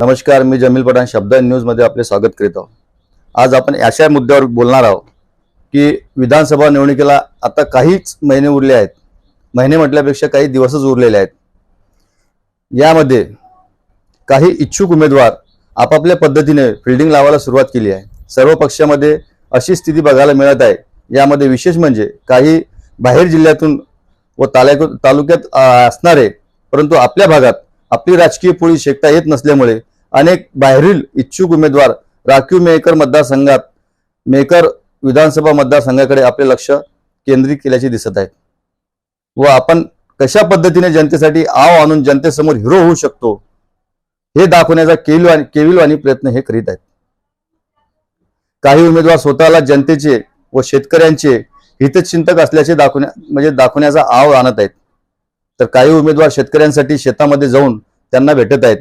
नमस्कार मी जमील पठाण शब्द न्यूजमध्ये आपले स्वागत करीत आहोत. आज आपण अशा मुद्द्यावर बोलणार आहोत की विधानसभा निवडणुकीला आता काहीच महिने उरले आहेत. महिने म्हटल्यापेक्षा काही दिवसच उरलेले आहेत. यामध्ये काही इच्छुक उमेदवार आपापल्या पद्धतीने फिल्डिंग लावायला सुरुवात केली आहे. सर्व पक्षामध्ये अशी स्थिती बघायला मिळत आहे. यामध्ये विशेष म्हणजे काही बाहेर जिल्ह्यातून व तालुक तालुक्यात असणारे परंतु आपल्या भागात आपली राजकीय पोळी शेकता येत नसल्यामुळे अनेक बाहेरील इच्छुक उमेदवार राखीव मेकर मतदारसंघात मेकर विधानसभा मतदारसंघाकडे आपले लक्ष केंद्रित केल्याचे दिसत आहे व आपण कशा पद्धतीने जनतेसाठी आव आणून जनतेसमोर हिरो होऊ शकतो हे दाखवण्याचा केविलवाणी केविलवाणी प्रयत्न हे करीत आहेत. काही उमेदवार स्वतःला जनतेचे व शेतकऱ्यांचे हितचिंतक असल्याचे दाखवण्या म्हणजे दाखवण्याचा आव आणत आहेत. तर काही उमेदवार शेतकऱ्यांसाठी शेतामध्ये जाऊन त्यांना भेटत आहेत.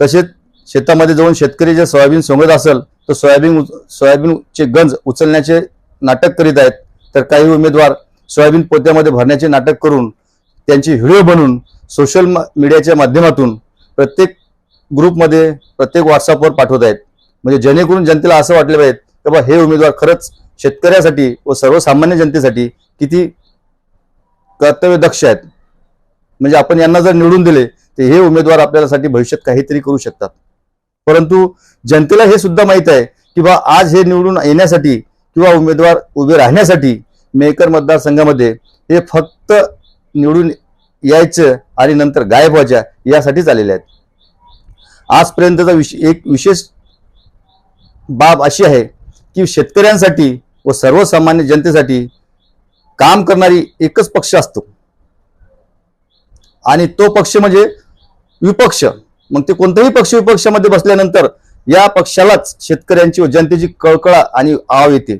तसेच शेतामध्ये जाऊन शेतकरी जे सोयाबीन सोंगत असेल तर सोयाबीन उच- सोयाबीनचे गंज उचलण्याचे नाटक करीत आहेत. तर काही उमेदवार सोयाबीन पोत्यामध्ये भरण्याचे नाटक करून त्यांची व्हिडिओ बनवून सोशल मीडियाच्या माध्यमातून प्रत्येक ग्रुपमध्ये प्रत्येक व्हॉट्सअपवर पाठवत आहेत. म्हणजे जेणेकरून जनतेला असं वाटलं पाहिजे की बा हे उमेदवार खरंच शेतकऱ्यासाठी व सर्वसामान्य जनतेसाठी किती कर्तव्यदक्ष आहेत. म्हणजे आपण यांना जर निवडून दिले ते हे उमेदवार आपल्यासाठी भविष्यात काहीतरी करू शकतात. परंतु जनतेला हे सुद्धा माहीत आहे की बा आज हे निवडून येण्यासाठी किंवा उमेदवार उभे राहण्यासाठी मेकर मतदारसंघामध्ये हे फक्त निवडून यायचं आणि नंतर गायब व्हायच्या यासाठीच आलेले आहेत. आजपर्यंतचा विश एक विशेष बाब अशी आहे की शेतकऱ्यांसाठी व सर्वसामान्य जनतेसाठी काम करणारी एकच पक्ष असतो. आणि तो पक्ष म्हणजे विपक्ष मग ते कोणताही पक्ष विपक्षामध्ये बसल्यानंतर या पक्षालाच शेतकऱ्यांची व जनतेची कळकळा आणि आव येते.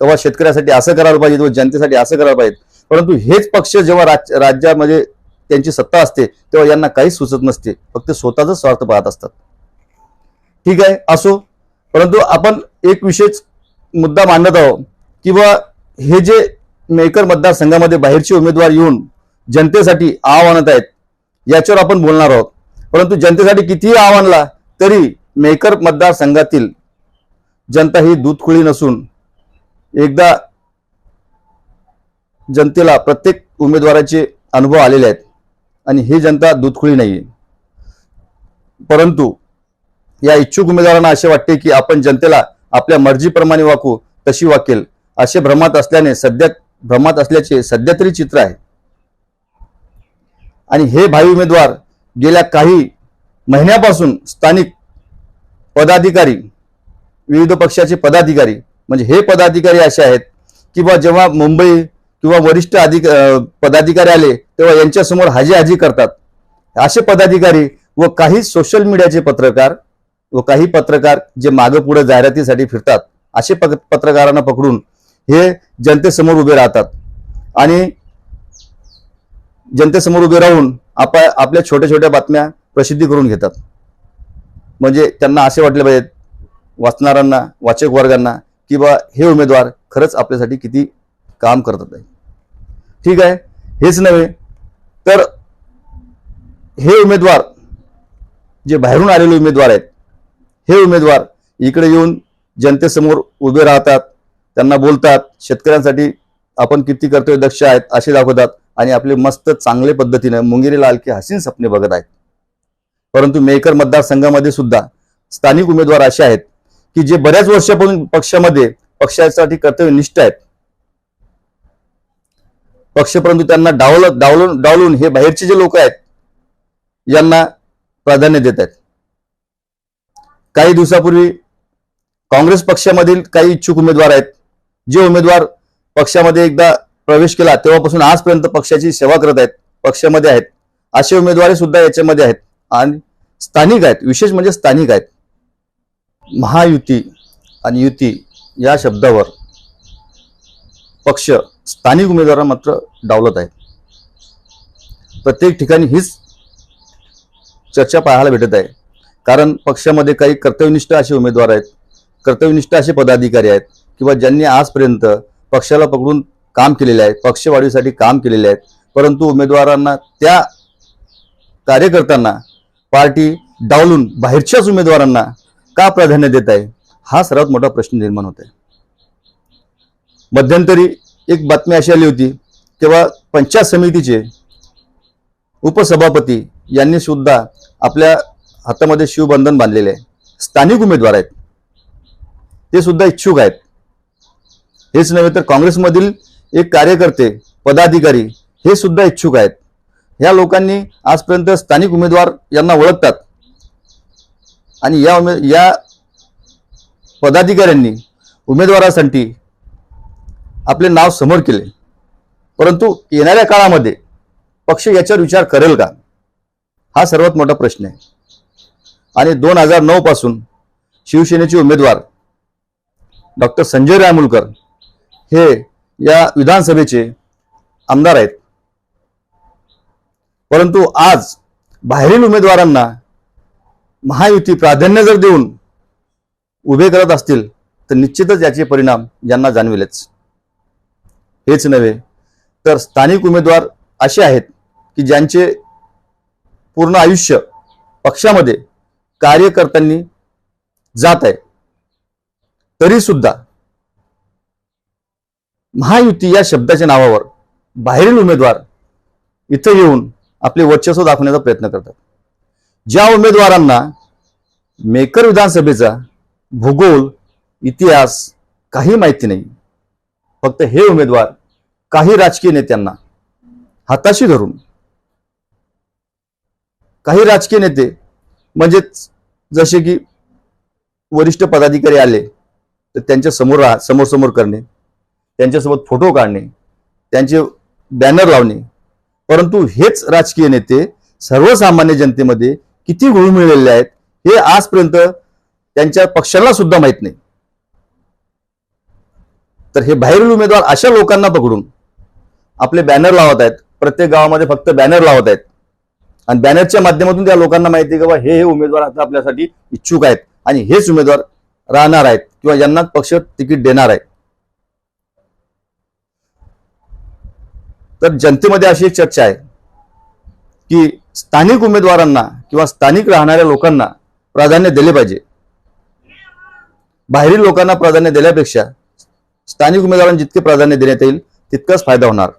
तेव्हा शेतकऱ्यासाठी असं करायला पाहिजे व जनतेसाठी असं करायला पाहिजे. परंतु हेच पक्ष जेव्हा राज राज्यामध्ये त्यांची सत्ता असते तेव्हा यांना काहीच सुचत नसते. फक्त स्वतःच स्वार्थ पाहत असतात. ठीक आहे असो. परंतु आपण एक विशेष मुद्दा मांडत आहोत की हे जे मेकर मतदारसंघामध्ये बाहेरचे उमेदवार येऊन जनतेसाठी आव आणत आहेत याच्यावर आपण बोलणार आहोत. परंतु जनतेसाठी कितीही आव्हानला तरी मेकर मतदारसंघातील जनता ही दूधखुळी नसून एकदा जनतेला प्रत्येक उमेदवाराचे अनुभव आलेले आहेत आणि ही जनता दूधखुळी नाही परंतु या इच्छुक उमेदवारांना असे वाटते की आपण जनतेला आपल्या मर्जीप्रमाणे वाकू तशी वाकेल असे भ्रमात असल्याने सध्या भ्रमात असल्याचे सध्या तरी चित्र आहे. आणि हे भावी उमेदवार गेल्या काही महिन्यापासून स्थानिक पदाधिकारी विविध पक्षाचे पदाधिकारी म्हणजे हे पदाधिकारी असे आहेत की बा जेव्हा मुंबई किंवा वरिष्ठ अधिक पदाधिकारी आले तेव्हा यांच्यासमोर हाजी हाजी करतात. असे पदाधिकारी व काही सोशल मीडियाचे पत्रकार व काही पत्रकार जे मागं पुढे जाहिरातीसाठी फिरतात असे पत्रकारांना पकडून हे जनतेसमोर उभे राहतात. आणि जनतेसमोर उभे राहून आप आपल्या छोट्या छोट्या बातम्या प्रसिद्धी करून घेतात. म्हणजे त्यांना असे वाटले पाहिजेत वाचणाऱ्यांना वाचक वर्गांना की बा हे उमेदवार खरंच आपल्यासाठी किती काम करतात आहे. ठीक आहे? हेच नव्हे तर हे उमेदवार जे बाहेरून आलेले उमेदवार आहेत हे उमेदवार इकडे येऊन जनतेसमोर उभे राहतात त्यांना बोलतात शेतकऱ्यांसाठी आपण किती कर्तव्य दक्ष आहेत असे दाखवतात. आणि आपले मस्त चांगले पद्धतीने मुंगेरी लाल के हसीन सपने बघत आहेत. परंतु मेकर मतदारसंघामध्ये सुद्धा स्थानिक उमेदवार असे आहेत की जे बऱ्याच वर्षापासून पक्षामध्ये पक्षासाठी कर्तव्यनिष्ठ आहेत. पक्ष परंतु त्यांना डावल डावलून डावलून हे बाहेरचे जे लोक आहेत यांना प्राधान्य देत आहेत. काही दिवसापूर्वी काँग्रेस पक्षामधील काही इच्छुक उमेदवार आहेत जे उमेदवार पक्षामध्ये एकदा प्रवेश केला तेव्हापासून आजपर्यंत पक्षाची सेवा करत आहेत पक्षामध्ये आहेत. असे उमेदवार सुद्धा याच्यामध्ये आहेत. आणि स्थानिक आहेत विशेष म्हणजे स्थानिक आहेत. महायुती आणि युती या शब्दावर पक्ष स्थानिक उमेदवारांना मात्र डावलत आहेत. प्रत्येक ठिकाणी हीच चर्चा पाहायला भेटत आहे. कारण पक्षामध्ये काही कर्तव्यनिष्ठ असे उमेदवार आहेत कर्तव्यनिष्ठ असे पदाधिकारी आहेत किंवा ज्यांनी आजपर्यंत पक्षाला पकडून काम केलेले आहे पक्षवाढीसाठी काम केलेले आहेत. परंतु उमेदवारांना त्या कार्यकर्त्यांना पार्टी डावलून बाहेरच्याच उमेदवारांना का प्राधान्य देत आहे? हा सर्वात मोठा प्रश्न निर्माण होत आहे. मध्यंतरी एक बातमी अशी आली होती तेव्हा पंचायत समितीचे उपसभापती यांनी सुद्धा आपल्या हातामध्ये शिवबंधन बांधलेले आहे. स्थानिक उमेदवार आहेत. ते सुद्धा इच्छुक आहेत. हेच नव्हे तर काँग्रेसमधील एक कार्यकर्ते पदाधिकारी हे सुद्धा इच्छुक आहेत. या लोकांनी आजपर्यंत स्थानिक उमेदवार यांना ओळखतात. आणि या उमे या पदाधिकाऱ्यांनी उमेदवारासाठी आपले नाव समोर केले. परंतु येणाऱ्या काळामध्ये पक्ष याच्यावर विचार करेल का? हा सर्वात मोठा प्रश्न आहे. आणि दोन हजार नऊ पासून शिवसेनेचे उमेदवार डॉक्टर संजय रायमुलकर हे या विधानसभेचे आमदार आहेत. परंतु आज बाहेरील उमेदवारांना महायुती प्राधान्य जर देऊन उभे करत असतील तर निश्चितच याचे परिणाम यांना जाणविलेच. हेच नव्हे तर स्थानिक उमेदवार असे आहेत की ज्यांचे पूर्ण आयुष्य पक्षामध्ये कार्यकर्त्यांनी जात आहे. तरी सुद्धा महायुती या शब्दाच्या नावावर बाहेरील उमेदवार इथं येऊन आपले वर्चस्व दाखवण्याचा प्रयत्न करतात. ज्या उमेदवारांना मेकर विधानसभेचा भूगोल इतिहास काही माहिती नाही फक्त हे उमेदवार काही राजकीय नेत्यांना हाताशी धरून काही राजकीय नेते म्हणजेच जसे की वरिष्ठ पदाधिकारी आले तर त्यांच्यासमोर समोर समोर करणे त्यांच्यासोबत फोटो काढणे त्यांचे बॅनर लावणे. परंतु हेच राजकीय नेते सर्वसामान्य जनतेमध्ये किती घुळमिळलेले आहेत हे आजपर्यंत त्यांच्या पक्षाला सुद्धा माहीत नाही. तर हे बाहेरील उमेदवार अशा लोकांना पकडून आपले बॅनर लावत आहेत प्रत्येक गावामध्ये फक्त बॅनर लावत आहेत. आणि बॅनरच्या माध्यमातून त्या लोकांना माहिती आहे की बाबा हे हे उमेदवार आता आपल्यासाठी इच्छुक आहेत आणि हेच उमेदवार राहणार आहेत किंवा यांना पक्ष तिकीट देणार आहे तर जनतेमध्ये अशी एक चर्चा आहे की स्थानिक उमेदवारांना किंवा स्थानिक राहणाऱ्या लोकांना प्राधान्य दिले पाहिजे. बाहेरील लोकांना प्राधान्य दिल्यापेक्षा स्थानिक उमेदवारांना जितके प्राधान्य देण्यात येईल तितकाच फायदा होणार.